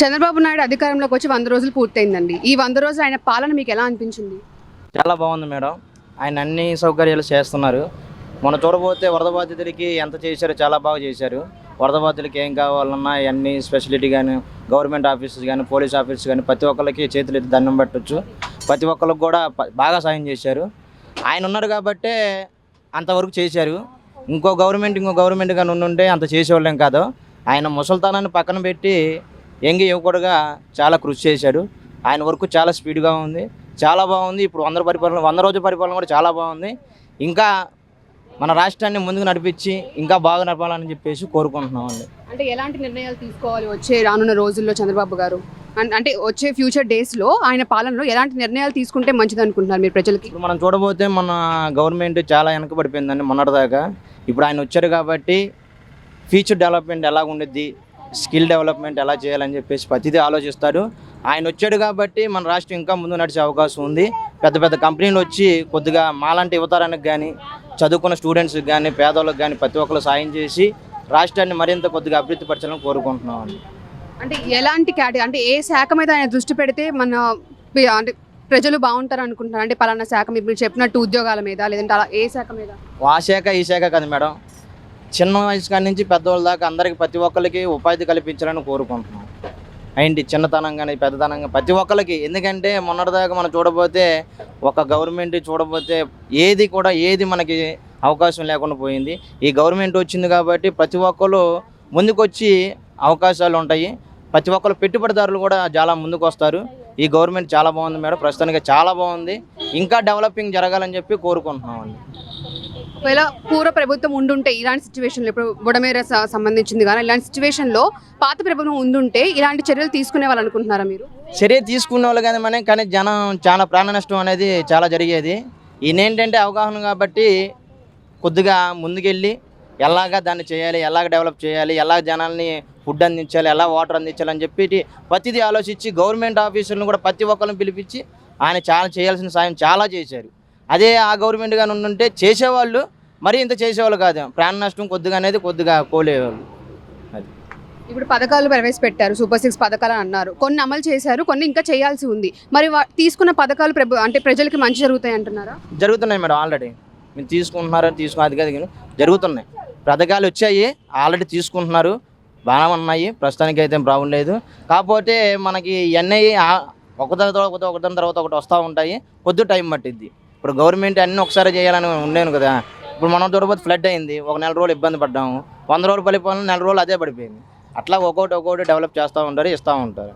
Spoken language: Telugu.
చంద్రబాబు నాయుడు అధికారంలోకి వచ్చి వంద రోజులు పూర్తయిందండి. ఈ వంద రోజులు ఆయన పాలన మీకు ఎలా అనిపించింది? చాలా బాగుంది మేడం. ఆయన అన్ని సౌకర్యాలు చేస్తున్నారు. మనం చూడబోతే వరద బాధితులకి ఎంత చేశారో చాలా బాగా చేశారు. వరద బాధితులకి ఏం కావాలన్నా అన్ని స్పెషలిటీ కానీ గవర్నమెంట్ ఆఫీసెస్ కానీ పోలీస్ ఆఫీసెస్ కానీ ప్రతి ఒక్కరికి చేతులు ఎత్తి దండం పెట్టచ్చు. ప్రతి ఒక్కరికి కూడా బాగా సాయం చేశారు. ఆయన ఉన్నారు కాబట్టే అంతవరకు చేశారు. ఇంకో గవర్నమెంట్ ఇంకో గవర్నమెంట్ కానీ ఉండుంటే అంత చేసేవాళ్ళం కాదు. ఆయన ముసల్తానాన్ని పక్కన పెట్టి యంగ్ యువకుడుగా చాలా కృషి చేశాడు. ఆయన వర్క్ చాలా స్పీడ్గా ఉంది. చాలా బాగుంది. ఇప్పుడు వంద పరిపాలన వంద రోజుల పరిపాలన కూడా చాలా బాగుంది. ఇంకా మన రాష్ట్రాన్ని ముందుకు నడిపించి ఇంకా బాగా నడపాలని చెప్పేసి కోరుకుంటున్నామండి. అంటే ఎలాంటి నిర్ణయాలు తీసుకోవాలి వచ్చే రానున్న రోజుల్లో చంద్రబాబు గారు? అంటే వచ్చే ఫ్యూచర్ డేస్లో ఆయన పాలనలో ఎలాంటి నిర్ణయాలు తీసుకుంటే మంచిది అనుకుంటున్నారు మీరు ప్రజలకి? ఇప్పుడు మనం చూడబోతే మన గవర్నమెంట్ చాలా వెనకబడిపోయిందండి మొన్నటిదాకా. ఇప్పుడు ఆయన వచ్చారు కాబట్టి ఫ్యూచర్ డెవలప్మెంట్ ఎలా ఉండిద్ది స్కిల్ డెవలప్మెంట్ ఎలా చేయాలని చెప్పేసి ప్రతిదీ ఆలోచిస్తాడు. ఆయన వచ్చాడు కాబట్టి మన రాష్ట్రం ఇంకా ముందు నడిచే అవకాశం ఉంది. పెద్ద పెద్ద కంపెనీలు వచ్చి కొద్దిగా మాలాంటి యువతరానికి కానీ చదువుకున్న స్టూడెంట్స్కి కానీ పేదవాళ్ళకి కానీ ప్రతి ఒక్కరు సాయం చేసి రాష్ట్రాన్ని మరింత కొద్దిగా అభివృద్ధి పరచాలని కోరుకుంటున్నామండి అంటే ఎలాంటి కేటగిరీ అంటే ఏ శాఖ మీద ఆయన దృష్టి పెడితే మన అంటే ప్రజలు బాగుంటారు అనుకుంటున్నారు? అంటే పలానా శాఖ మీరు చెప్పినట్టు ఉద్యోగాల మీద లేదంటే అలా ఏ శాఖ మీద? ఆ శాఖ ఈ శాఖ కాదు మేడం. చిన్న వయసు కాడి నుంచి పెద్దవాళ్ళ దాకా అందరికి ప్రతి ఒక్కరికి ఉపాధి కల్పించాలని కోరుకుంటున్నాం. ఏంటి చిన్నతనం కానీ పెద్దతనం కానీ ప్రతి ఒక్కరికి ఎందుకంటే మొన్నటిదాకా మనం చూడబోతే ఒక గవర్నమెంట్ చూడబోతే ఏది కూడా ఏది మనకి అవకాశం లేకుండా పోయింది. ఈ గవర్నమెంట్ వచ్చింది కాబట్టి ప్రతి ఒక్కరు ముందుకొచ్చి అవకాశాలు ఉంటాయి. ప్రతి ఒక్కరు పెట్టుబడిదారులు కూడా చాలా ముందుకు వస్తారు ఈ గవర్నమెంట్ చాలా బాగుంది మేడం. ప్రస్తుతానికి చాలా బాగుంది. ఇంకా డెవలపింగ్ జరగాలని చెప్పి కోరుకుంటున్నామండి. ఒకవేళ పూర్వ ప్రభుత్వం ఉండుంటే ఇలాంటి సిచ్యువేషన్లో ఇప్పుడు బుడమేర సంబంధించింది కానీ ఇలాంటి సిచ్యువేషన్లో పాత ప్రభుత్వం ఉండుంటే ఇలాంటి చర్యలు తీసుకునే వాళ్ళు అనుకుంటున్నారా మీరు? చర్య తీసుకునే వాళ్ళు కానీ మనం కానీ జనం చాలా ప్రాణ నష్టం అనేది చాలా జరిగేది. ఈయన ఏంటంటే అవగాహన కాబట్టి కొద్దిగా ముందుకెళ్ళి ఎలాగ దాన్ని చేయాలి ఎలాగ డెవలప్ చేయాలి ఎలా జనాల్ని ఫుడ్ అందించాలి ఎలా వాటర్ అందించాలి అని చెప్పి ప్రతిదీ ఆలోచించి గవర్నమెంట్ ఆఫీసులను కూడా ప్రతి ఒక్కరిని పిలిపించి ఆయన చాలా చేయాల్సిన సాయం చాలా చేశారు. అదే ఆ గవర్నమెంట్ కానీ ఉండుంటే చేసేవాళ్ళు మరీ ఇంత చేసేవాళ్ళు కాదు. ప్రాణ నష్టం కొద్దిగా అనేది కొద్దిగా కోలేవాళ్ళు అది. ఇప్పుడు పథకాలు ప్రవేశపెట్టారు సూపర్ సిక్స్ పథకాలు అని అన్నారు. కొన్ని అమలు చేశారు కొన్ని ఇంకా చేయాల్సి ఉంది. మరి తీసుకున్న పథకాలు ప్రభు అంటే ప్రజలకి మంచి జరుగుతాయి అంటున్నారా? జరుగుతున్నాయి మేడం ఆల్రెడీ. మీరు తీసుకుంటున్నారని తీసుకున్న అది కాదు జరుగుతున్నాయి. పథకాలు వచ్చాయి ఆల్రెడీ తీసుకుంటున్నారు. బాగానే ఉన్నాయి. ప్రస్తుతానికి అయితే ప్రాబ్లం లేదు. కాకపోతే మనకి ఇవన్నీ ఆ- ఒకదాని తర్వాత ఒకదాని తర్వాత ఒకటి వస్తూ ఉంటాయి. కొద్ది టైం పట్టిద్ది. ఇప్పుడు గవర్నమెంట్ అన్నీ ఒకసారి చేయాలని ఉండేను కదా. ఇప్పుడు మనం చూడబోతే ఫ్లడ్ అయింది ఒక నెల రోజులు ఇబ్బంది పడ్డాము. వంద రోజులు పడిపోయిన నెల రోజులు అదే పడిపోయింది. అట్లా ఒక్కొక్కటి ఒక్కొక్కటి డెవలప్ చేస్తూ ఉంటారు ఇస్తూ ఉంటారు.